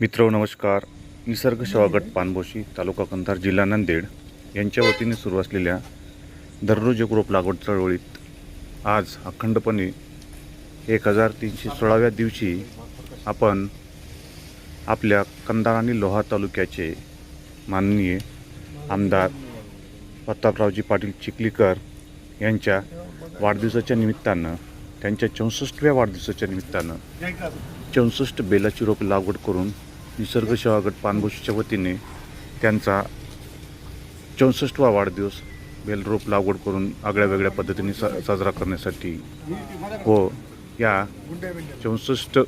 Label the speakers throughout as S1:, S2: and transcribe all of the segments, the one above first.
S1: मित्र नमस्कार. निसर्ग सेवा पानबोशी तालुका कंधार जिल्हा नांदेड यांच्या वतीने सुरू असलेल्या दररोज एक रोप लागवड चळवळीत आज अखंडपणे एक हजार तीनशे सोळाव्या दिवशी आपण आपल्या कंधार आणि लोहा तालुक्याचे माननीय आमदार प्रतापरावजी पाटील चिखलीकर यांच्या वाढदिवसाच्या निमित्तानं त्यांच्या चौसष्टव्या वाढदिवसाच्या निमित्तानं चौसष्ट बेलाची रोप लागवड करून निसर्ग सेवागट पानभूषीच्या वतीने त्यांचा चौसष्टवा वाढदिवस बेलरोप लागवड करून आगळ्या वेगळ्या पद्धतीने सा साजरा करण्यासाठी व या चौसष्ट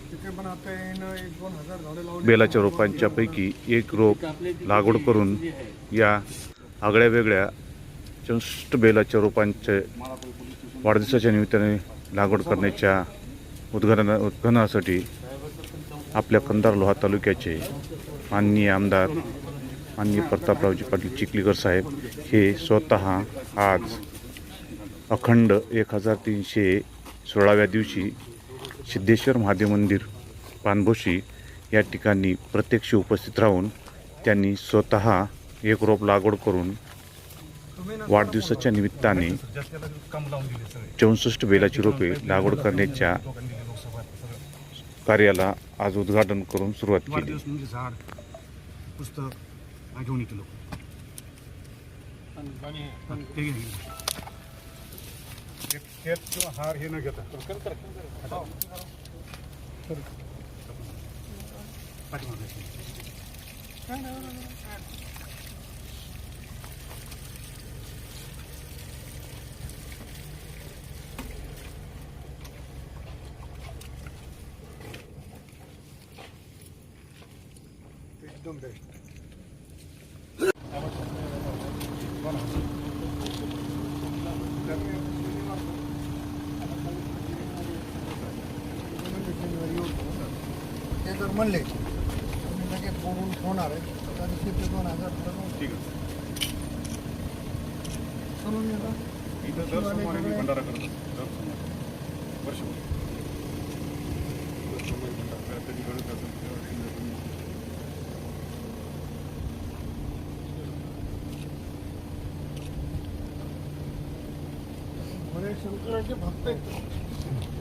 S1: बेलाच्या रोपांच्या पैकी एक रोप लागवड करून या आगळ्या वेगळ्या चौसष्ट बेलाच्या रोपांचे वाढदिवसाच्या निमित्ताने लागवड करण्याच्या उद्घाटना उत्खननासाठी आपल्या कंधार लोहा तालुक्याचे माननीय आमदार माननीय प्रतापरावजी पाटील चिखलीकर साहेब हे स्वतः आज अखंड एक हजार तीनशे सोळाव्या दिवशी सिद्धेश्वर महादेव मंदिर पानभोशी या ठिकाणी प्रत्यक्ष उपस्थित राहून त्यांनी स्वतः एक रोप लागवड करून वाढदिवसाच्या निमित्ताने चौसष्ट बेलाची रोपे लागवड करण्याच्या कार्याला आज उद्घाटन करून सुरुवात केली.
S2: वाढदिवस म्हणजे झाड पुस्तक घेऊन येते लोक. ते घेऊन ये. एक खेळ किंवा हार हे न घेता. पाठीमागे. एकदम बेस्ट
S3: ते जर म्हणले तुम्ही लगेच बोलून होणार आहे. तर तिथे दोन हजार
S2: ठीक आहे.
S3: समजून येतं.
S2: इथं दर सोमवारी मी भंडारा करतो. दर सोमवारी. वर्षभर.
S3: शंकराचे भक्त आहेत.